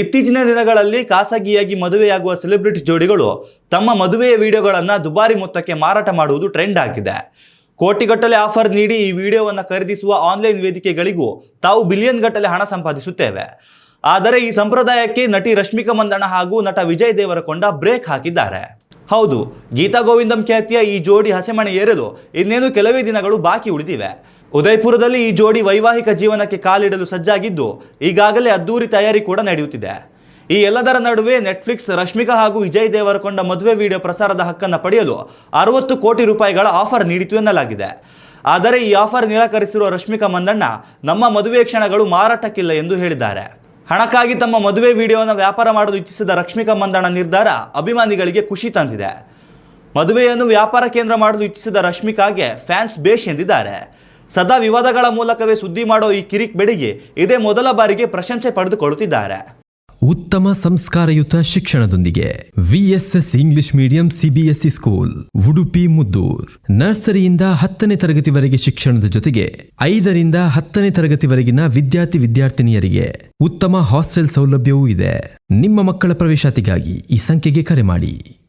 ಇತ್ತೀಚಿನ ದಿನಗಳಲ್ಲಿ ಖಾಸಗಿಯಾಗಿ ಮದುವೆಯಾಗುವ ಸೆಲೆಬ್ರಿಟಿ ಜೋಡಿಗಳು ತಮ್ಮ ಮದುವೆಯ ವಿಡಿಯೋಗಳನ್ನು ದುಬಾರಿ ಮೊತ್ತಕ್ಕೆ ಮಾರಾಟ ಮಾಡುವುದು ಟ್ರೆಂಡ್ ಆಗಿದೆ. ಕೋಟಿಗಟ್ಟಲೆ ಆಫರ್ ನೀಡಿ ಈ ವಿಡಿಯೋವನ್ನು ಖರೀದಿಸುವ ಆನ್ಲೈನ್ ವೇದಿಕೆಗಳಿಗೂ ತಾವು ಬಿಲಿಯನ್ ಗಟ್ಟಲೆ ಹಣ ಸಂಪಾದಿಸುತ್ತೇವೆ. ಆದರೆ ಈ ಸಂಪ್ರದಾಯಕ್ಕೆ ನಟಿ ರಶ್ಮಿಕಾ ಮಂದಣ್ಣ ಹಾಗೂ ನಟ ವಿಜಯ್ ದೇವರಕೊಂಡ ಬ್ರೇಕ್ ಹಾಕಿದ್ದಾರೆ. ಹೌದು, ಗೀತಾ ಗೋವಿಂದಂ ಖ್ಯಾತಿಯ ಈ ಜೋಡಿ ಹಸೆಮಣೆ ಏರಲು ಇನ್ನೇನು ಕೆಲವೇ ದಿನಗಳು ಬಾಕಿ ಉಳಿದಿವೆ. ಉದಯಪುರದಲ್ಲಿ ಈ ಜೋಡಿ ವೈವಾಹಿಕ ಜೀವನಕ್ಕೆ ಕಾಲಿಡಲು ಸಜ್ಜಾಗಿದ್ದು, ಈಗಾಗಲೇ ಅದ್ದೂರಿ ತಯಾರಿ ಕೂಡ ನಡೆಯುತ್ತಿದೆ. ಈ ಎಲ್ಲದರ ನಡುವೆ ನೆಟ್ಫ್ಲಿಕ್ಸ್, ರಶ್ಮಿಕಾ ಹಾಗೂ ವಿಜಯ್ ದೇವರಕೊಂಡ ಮದುವೆ ವಿಡಿಯೋ ಪ್ರಸಾರದ ಹಕ್ಕನ್ನು ಪಡೆಯಲು ಅರವತ್ತು ಕೋಟಿ ರೂಪಾಯಿಗಳ ಆಫರ್ ನೀಡಿತು ಎನ್ನಲಾಗಿದೆ. ಆದರೆ ಈ ಆಫರ್ ನಿರಾಕರಿಸಿರುವ ರಶ್ಮಿಕಾ ಮಂದಣ್ಣ, ನಮ್ಮ ಮದುವೆ ಕ್ಷಣಗಳು ಮಾರಾಟಕ್ಕಿಲ್ಲ ಎಂದು ಹೇಳಿದ್ದಾರೆ. ಹಣಕ್ಕಾಗಿ ತಮ್ಮ ಮದುವೆ ವಿಡಿಯೋವನ್ನು ವ್ಯಾಪಾರ ಮಾಡಲು ಇಚ್ಛಿಸಿದ ರಶ್ಮಿಕಾ ಮಂದಣ್ಣ ನಿರ್ಧಾರ ಅಭಿಮಾನಿಗಳಿಗೆ ಖುಷಿ ತಂದಿದೆ. ಮದುವೆಯನ್ನು ವ್ಯಾಪಾರ ಕೇಂದ್ರ ಮಾಡಲು ಇಚ್ಛಿಸಿದ ರಶ್ಮಿಕಾಗೆ ಫ್ಯಾನ್ಸ್ ಬೇಷ್ ಎಂದಿದ್ದಾರೆ. ಸದಾ ವಿವಾದಗಳ ಮೂಲಕವೇ ಸುದ್ದಿ ಮಾಡೋ ಈ ಕಿರಿಕ್ ಬೆಡಿಗೆ ಇದೇ ಮೊದಲ ಬಾರಿಗೆ ಪ್ರಶಂಸೆ ಪಡೆದುಕೊಳ್ಳುತ್ತಿದ್ದಾರೆ. ಉತ್ತಮ ಸಂಸ್ಕಾರಯುತ ಶಿಕ್ಷಣದೊಂದಿಗೆ VSS English medium CBSE school, Udupi, Muddur. ನರ್ಸರಿಯಿಂದ ಹತ್ತನೇ ತರಗತಿವರೆಗೆ ಶಿಕ್ಷಣದ ಜೊತೆಗೆ ಐದರಿಂದ ಹತ್ತನೇ ತರಗತಿವರೆಗಿನ ವಿದ್ಯಾರ್ಥಿ ವಿದ್ಯಾರ್ಥಿನಿಯರಿಗೆ ಉತ್ತಮ ಹಾಸ್ಟೆಲ್ ಸೌಲಭ್ಯವೂ ಇದೆ. ನಿಮ್ಮ ಮಕ್ಕಳ ಪ್ರವೇಶಾತಿಗಾಗಿ ಈ ಸಂಖ್ಯೆಗೆ ಕರೆ ಮಾಡಿ.